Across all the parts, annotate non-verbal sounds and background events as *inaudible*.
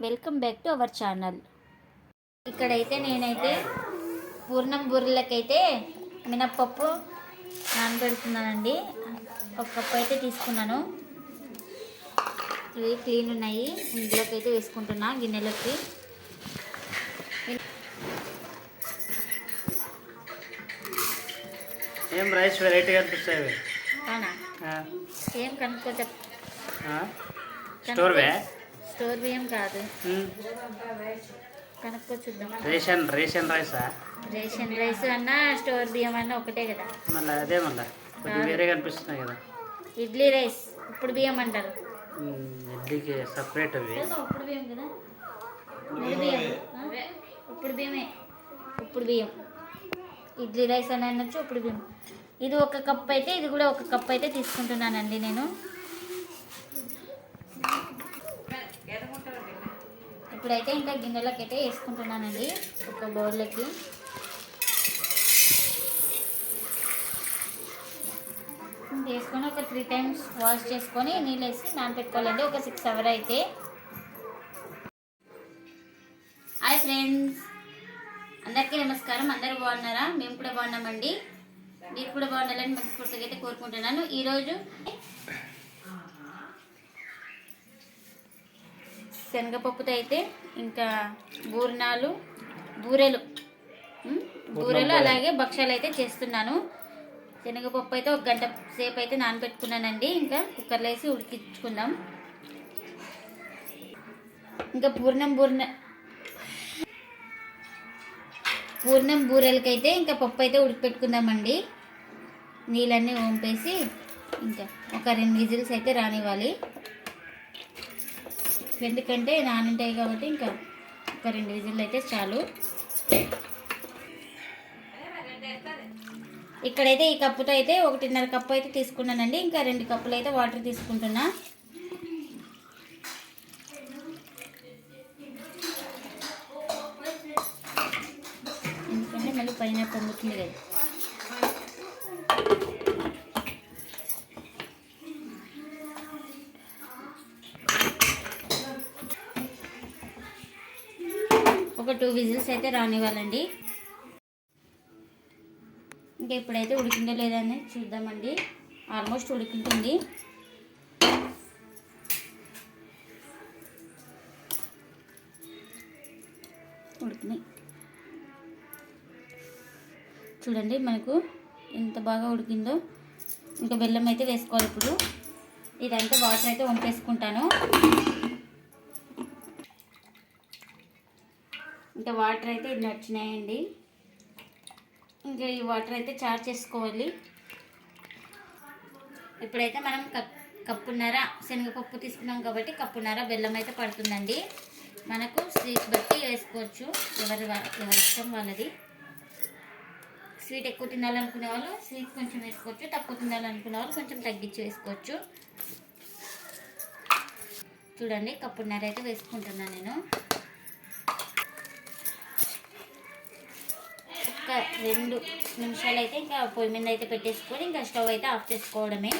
Welcome back to our channel. ఇక్కడైతే నేనైతే పూర్ణం బూరెలకైతే మినప్పప్పు నానబెడుతున్నానండి. ఒక కప్పు అయితే తీసుకున్నాను. ఇవి క్లీన్ ఉన్నాయి. ఇందులోకి అయితే వేసుకుంటున్నా గిన్నెలోకి. ఏం రైస్ వెరైటీగా. అవునా? ఆ, ఏం కనుక్కో ఆ? స్టోర్ బియ్యం కాదు. ఉమ్. కనుక్కో చూద్దాం రేషన్ రేషన్ రైసా? రేషన్ రైస్ అన్నా స్టోర్ బియ్యం అన్నా ఒకటే కదా. మళ్ళీ అదే మళ్ళీ. వేరేగా అనిపిస్తున్నాయి కదా. ఇడ్లీ రైస్ ఇప్పుడు బియ్యం అంటారు. ఇడ్లీకి సపరేట్ అవి. ఇప్పుడు బియ్యం కదా? ఇప్పుడు బియ్యమే. ఇప్పుడు బియ్యం. ఇడ్లీ రైస్ అని అనొచ్చు ఇప్పుడు బియ్యం. ఇది ఒక కప్ అయితే ఇది కూడా ఒక కప్ అయితే తీసుకుంటున్నానండి నేను. ఇప్పుడైతే ఇంకా గిన్నెలకి అయితే వేసుకుంటున్నానండి ఒక బౌల్లోకి. వేసుకొని ఒక త్రీ టైమ్స్ వాష్ చేసుకొని నీళ్ళు వేసి నానపెట్టుకోవాలండి ఒక సిక్స్ అవర్ అయితే. Hi friends. అందరికీ నమస్కారం. అందరూ బాగున్నారా? మేము కూడా బాగున్నామండి. మీరు కూడా బాగుండాలని మనస్ఫూర్తిగా అయితే కోరుకుంటున్నాను. ఈరోజు శనగపప్పుతో అయితే ఇంకా బూర్నాలు బూరెలు. బూరెలు అలాగే భక్ష్యాలు అయితే చేస్తున్నాను. శనగపప్పు అయితే ఒక గంట సేపు అయితే నానబెట్టుకున్నానండి. ఇంకా కుక్కర్లో వేసి ఉడికించుకుందాం. ఇంకా పూర్ణం బూర్ణ పూర్ణం బూరెలకైతే ఇంకా పప్పు అయితే ఉడికిపెట్టుకుందామండి. నీళ్ళన్నీ వంపేసి ఇంకా ఒక రెండు విజిల్స్ అయితే రానివ్వాలి. ఎందుకంటే నానింటాయి కాబట్టి ఇంకా ఒక రెండు విజిల్ అయితే చాలు. ఇక్కడైతే ఈ కప్పుతో అయితే ఒకటిన్నర కప్పు అయితే తీసుకున్నానండి. ఇంకా రెండు కప్పులు అయితే వాటర్ తీసుకుంటున్నా ఎందుకంటే మళ్ళీ పైన పొంగుతుంది కదా ఒక టూ విజిల్స్ అయితే రానివ్వాలండి. ఇంకా ఇప్పుడైతే ఉడికిందో లేదా అని చూద్దామండి. ఆల్మోస్ట్ ఉడికింటుంది. ఉడికినాయి. చూడండి మనకు ఎంత బాగా ఉడికిందో. ఇంకా బెల్లం అయితే వేసుకోవాలి ఇప్పుడు. ఇదంతా వాటర్ అయితే వంపేసుకుంటాను. ఇంకా వాటర్ అయితే ఇది నచ్చినాయండి ఇంకా ఈ వాటర్ అయితే చార్జ్ చేసుకోవాలి. ఇప్పుడైతే మనం కప్ కప్పున్నర శనగపప్పు తీసుకున్నాం కాబట్టి కప్పున్నర బెల్లం అయితే పడుతుందండి. మనకు స్వీట్ బట్టి వేసుకోవచ్చు. ఎవరి ఎవరి ఇష్టం వాళ్ళది. స్వీట్ ఎక్కువ తినాలనుకునే వాళ్ళు స్వీట్ కొంచెం వేసుకోవచ్చు. తక్కువ తినాలనుకునే వాళ్ళు కొంచెం తగ్గించి వేసుకోవచ్చు. చూడండి కప్పున్నర అయితే వేసుకుంటున్నాను నేను. రెండు నిమిషాలు అయితే ఇంకా పొయ్యి మీద అయితే పెట్టేసుకొని ఇంకా స్టవ్ అయితే ఆఫ్ చేసుకోవడమే.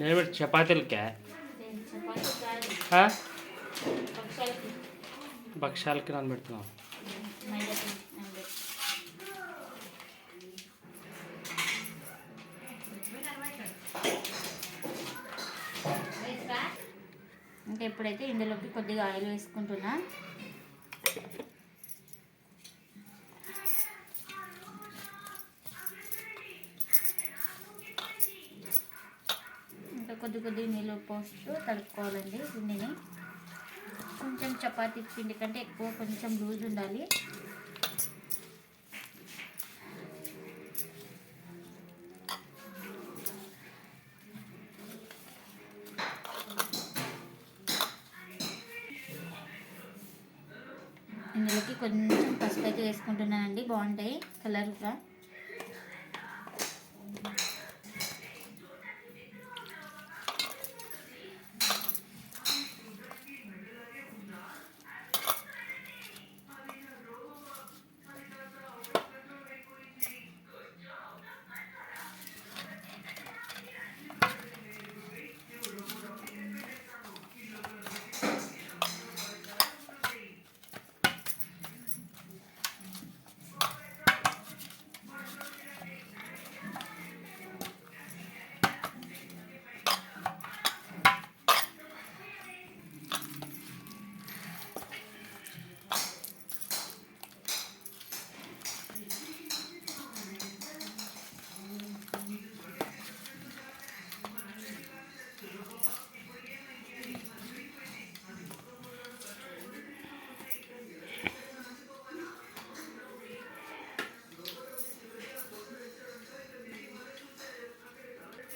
నిలబెట్టి చపాతీలకే? భక్ష్యాలకి నానబెడుతున్నాం ఇప్పుడైతే ఇందులోకి కొద్దిగా ఆయిల్ వేసుకుంటున్నా. ఇంకా కొద్ది కొద్ది నీళ్ళు పోస్తూ తడుపుకోవాలండి పిండిని. కొంచెం చపాతీ పిండి కంటే ఎక్కువ కొంచెం లూజ్ ఉండాలి. వేసుకుంటున్నానండి బాగుంటాయి కలర్గా.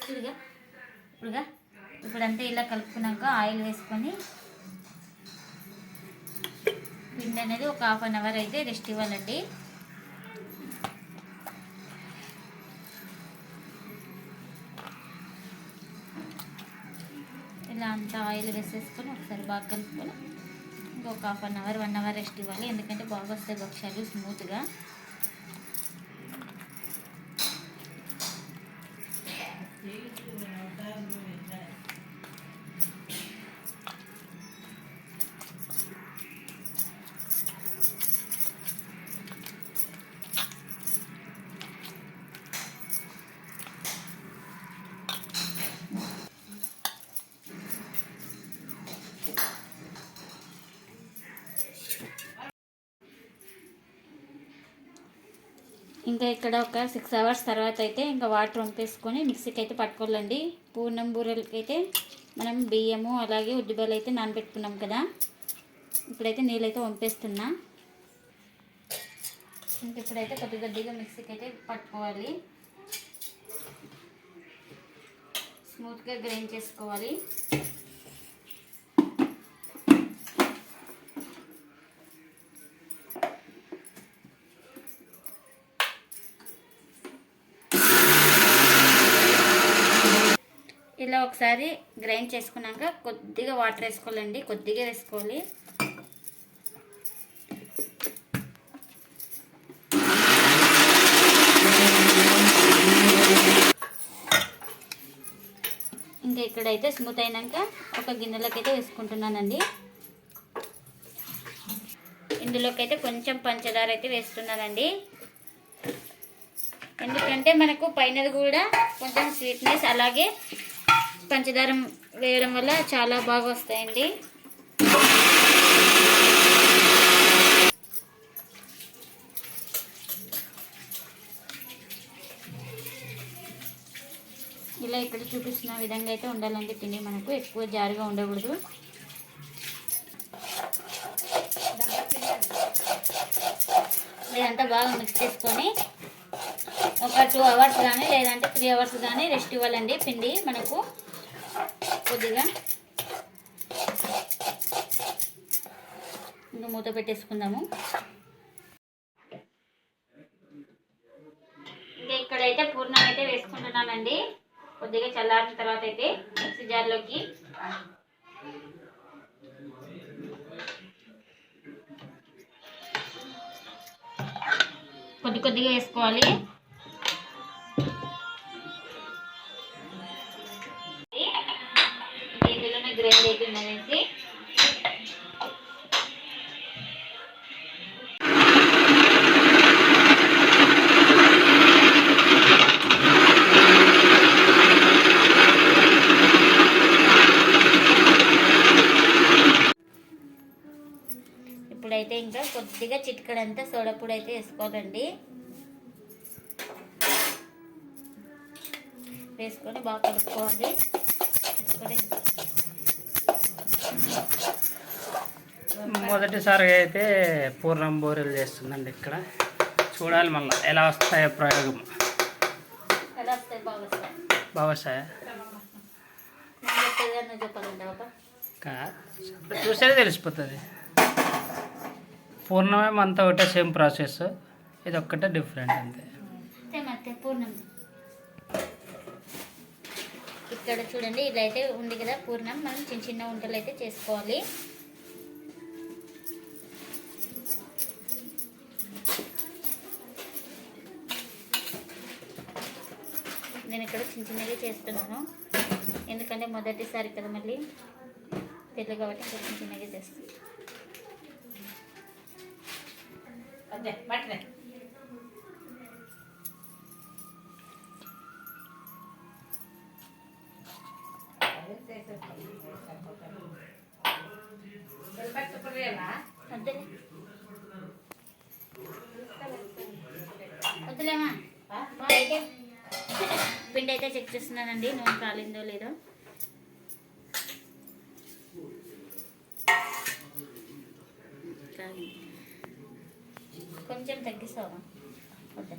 ఇప్పుడుగా ఇప్పుడుగా ఇప్పుడంతా ఇలా కలుపుకున్నాక ఆయిల్ వేసుకొని పిండి అనేది ఒక హాఫ్ అన్ అవర్ అయితే రెస్ట్ ఇవ్వాలండి. ఇలా అంతా ఆయిల్ వేసేసుకొని ఒకసారి బాగా కలుపుకొని ఇంకొక half an hour one hour rest ఇవ్వాలి. ఎందుకంటే బాగా వస్తాయి భక్ష్యాలు స్మూత్గా. ఇంకా ఇక్కడ ఒక సిక్స్ అవర్స్ తర్వాత అయితే ఇంకా వాటర్ వంపేసుకొని మిక్సీకి అయితే పట్టుకోవాలండి. పూర్ణం బూరెలకి అయితే మనం బియ్యము అలాగే ఉద్దిబెల్లు అయితే నానబెట్టుకున్నాం కదా. ఇప్పుడైతే నీళ్ళైతే వంపేస్తున్నా. ఇంక ఇప్పుడైతే కొద్ది కొద్దిగా మిక్సీకి అయితే పట్టుకోవాలి. స్మూత్గా గ్రైండ్ చేసుకోవాలి. ఒకసారి గ్రైండ్ చేసుకున్నాక కొద్దిగా వాటర్ వేసుకోవాలండి కొద్దిగా వేసుకోవాలి. ఇంకా ఇక్కడైతే స్మూత్ అయినాక ఒక గిన్నెలోకి అయితే వేసుకుంటున్నానండి. ఇందులోకి అయితే కొంచెం పంచదార అయితే వేస్తున్నానండి. ఎందుకంటే మనకు పైనది కూడా కొంచెం స్వీట్నెస్ అలాగే పంచదార వేయడం వల్ల చాలా బాగా వస్తాయండి. ఇలా ఇక్కడ చూపిస్తున్న విధంగా అయితే ఉండాలండి. పిండి మనకు ఎక్కువ జారుగా ఉండకూడదు. ఇదంతా బాగా మిక్స్ చేసుకొని ఒక టూ అవర్స్ కానీ లేదంటే త్రీ అవర్స్ కానీ రెస్ట్ ఇవ్వాలండి పిండి మనకు. కొద్దిగా. ఇంకా మూత పెట్టేసుకుందాము. ఇంకా ఇక్కడైతే పూర్ణం అయితే వేసుకుంటున్నానండి. కొద్దిగా చల్లారిన తర్వాత అయితే మిక్సీ జార్లోకి. కొద్ది కొద్దిగా వేసుకోవాలి. చిటికడంతా సోడా పొడి అయితే వేసుకోవాలండి వేసుకొని బాగా కలుపుకోవాలి వేసుకొని మొదటిసారిగా అయితే పూర్ణం బూరెలు చేస్తుందండి ఇక్కడ. చూడాలి మళ్ళీ ఎలా వస్తాయో ప్రయోగం. ఎలా వస్తాయి? బాగా వస్తాయి బాగా వస్తాయా నేను చెప్పేది నువ్వు చెప్పాలంటే బాబా కా- చూసేది తెలిసిపోతుంది పూర్ణమే అంతా ఒకటే సేమ్ ప్రాసెస్. ఇది ఒక్కటే డిఫరెంట్ అంతే. పూర్ణం. ఇక్కడ చూడండి ఇలా అయితే ఉంది కదా పూర్ణం. మనం చిన్న చిన్న వంటలు అయితే చేసుకోవాలి. నేను ఇక్కడ చిన్న చిన్నగా చేస్తున్నాను. ఎందుకంటే మొదటిసారి కదా మళ్ళీ తెలుగు కాబట్టి చిన్న చిన్నగా వద్దులేమా? పిండి అయితే చెక్ చేస్తున్నానండి నూనె కాలిందో లేదో కాలింది. కొంచెం తగ్గిస్తావా? వద్దా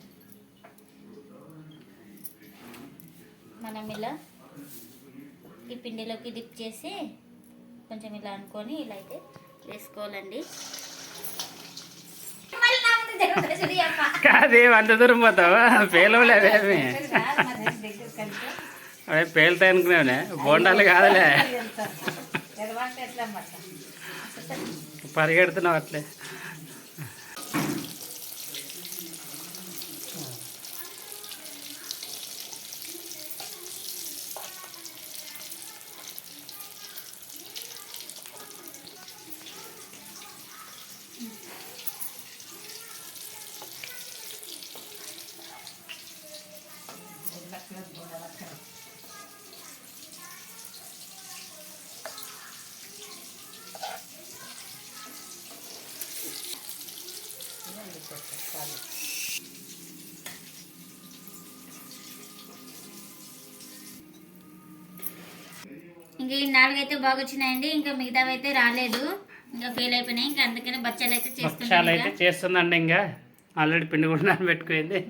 మనం ఇలా ఈ పిండిలోకి డిప్ చేసి కొంచెం ఇలా అనుకొని ఇలా అయితే వేసుకోవాలండి. కాదు అంత దూరం పోతావా? పేలవులే అవేమి *laughs* కాదు, మరి దగ్గర కంటే. అవి పేలుతాయి అనుకునేవనే బోండాలు కాదులే. ఎడవాంటే ఎట్లా అట్లే ఇంకా ఈ నాలుగైతే బాగా వచ్చినాయండి ఇంకా మిగతావి అయితే రాలేదు. ఇంకా ఫెయిల్ అయిపోయినాయి ఇంకా అందుకనే బచ్చాలు అయితే అయితే చేస్తుందండి ఇంకా. ఆల్రెడీ పిండి కూడా నానబెట్టుకుంది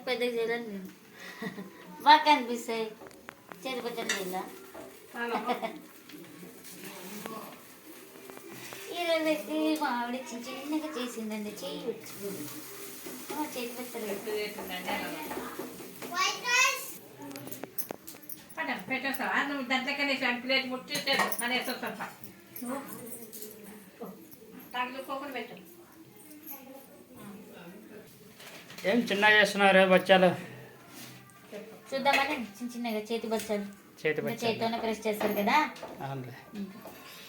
నాకు పెద్దగా చేయాలని లేదు బాగా కనిపిస్తాయి చేతి బచ్చాలు చేయాల మా ఆవిడ చిన్న చిన్నగా చేసిందండి. చేయవచ్చు ఆ, చేతి బచ్చలు పెట్టేస్తావా? నువ్వు దాంట్లోకనే ప్లేట్ ముట్టించాడు అని వేసేస్తాను ఏం చిన్నగా చేస్తున్నారు బచ్చాలు? చూద్దామని చిన్న చిన్నగా చేతి బచ్చాలు. చేతి చేతితోనే ప్రెస్ చేస్తారు కదా?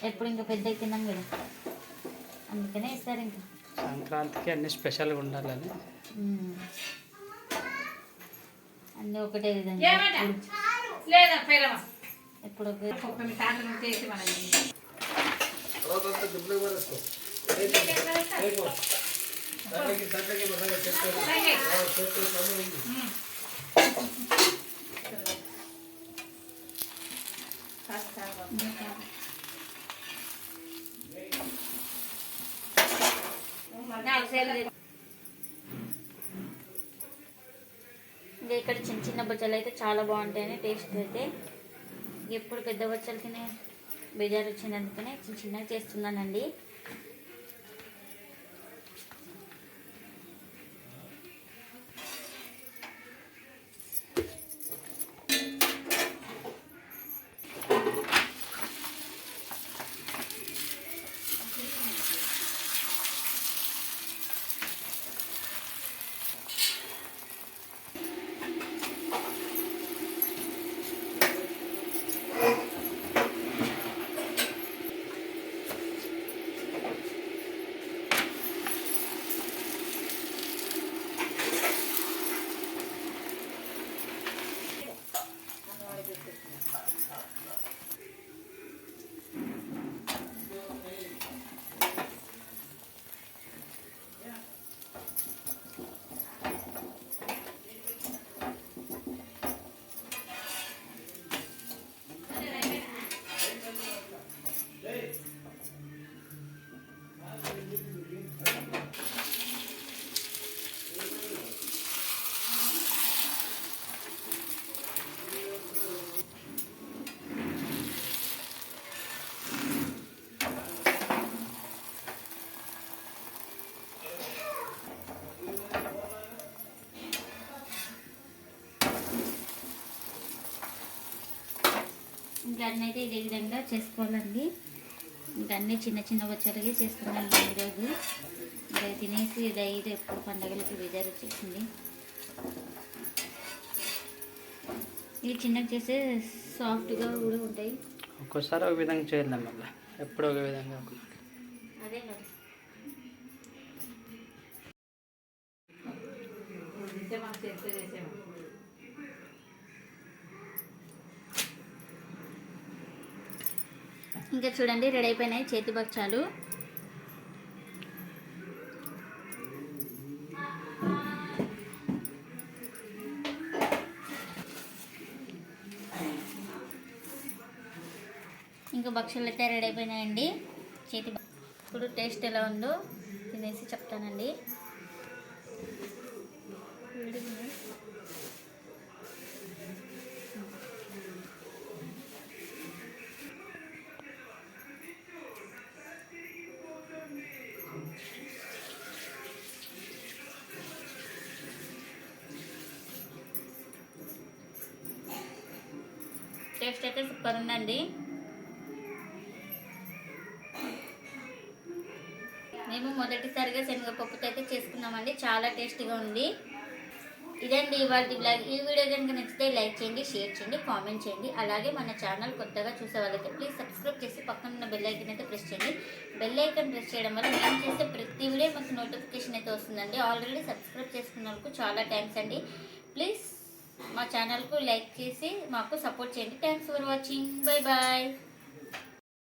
ఎప్పుడు ఇంకా పెద్ద తిన్నాం కదా? అందుకనే ఇస్తారు ఇంకా. సంక్రాంతికి అన్ని స్పెషల్గా ఉండాలని. అన్నీ ఒకటే విధంగా. ఎప్పుడు ఒకే ఇక్కడ చిన్న చిన్న బొచ్చలు అయితే చాలా బాగుంటాయని టేస్ట్ అయితే. ఎప్పుడు పెద్ద బొచ్చలు తినే బేజారు వచ్చింది అందుకనే చిన్న చిన్నగా చేస్తున్నానండి. అన్నీ అయితే ఇదే విధంగా చేసుకోవాలండి. ఇంకా అన్నీ చిన్న చిన్న బొచ్చలుగా చేస్తున్నాను నేను ఈరోజు. ఇంకా తినేసి డైరీ ఎప్పుడు పండగలకి బేజారు వచ్చేసింది. ఇవి చిన్నగా చేస్తే సాఫ్ట్గా కూడా ఉంటాయి. ఒక్కోసారి ఒక విధంగా చేద్దాం మళ్ళీ ఎప్పుడు ఒక విధంగా. అదే కదా చూడండి రెడీ అయిపోయినాయి. చేతి బచ్చాలు ఇంకా భక్షలు అయితే రెడీ అయిపోయినాయండి. చేతి ఇప్పుడు టేస్ట్ ఎలా ఉందో తినేసి చెప్తానండి. మేము మొదటిసారిగా శనగపప్పుతో అయితే చేసుకున్నామండి. చాలా టేస్ట్గా ఉంది. ఇదండి ఇవాళ బ్లాగ్. ఈ వీడియో కనుక నచ్చితే లైక్ చేయండి షేర్ చేయండి కామెంట్ చేయండి. అలాగే మన ఛానల్ కొత్తగా చూసే వాళ్ళైతే ప్లీజ్ సబ్స్క్రైబ్ చేసి పక్కన ఉన్న బెల్ ఐకన్ అయితే ప్రెస్ చేయండి. బెల్ ఐకన్ ప్రెస్ చేయడం వల్ల మేము చేసే ప్రతి వీడియో మాకు నోటిఫికేషన్ అయితే వస్తుందండి. ఆల్రెడీ సబ్స్క్రైబ్ చేసుకున్న వాళ్ళకు చాలా థ్యాంక్స్ అండి. ప్లీజ్ మా ఛానల్కు లైక్ చేసి మాకు సపోర్ట్ చేయండి. Thanks for watching bye bye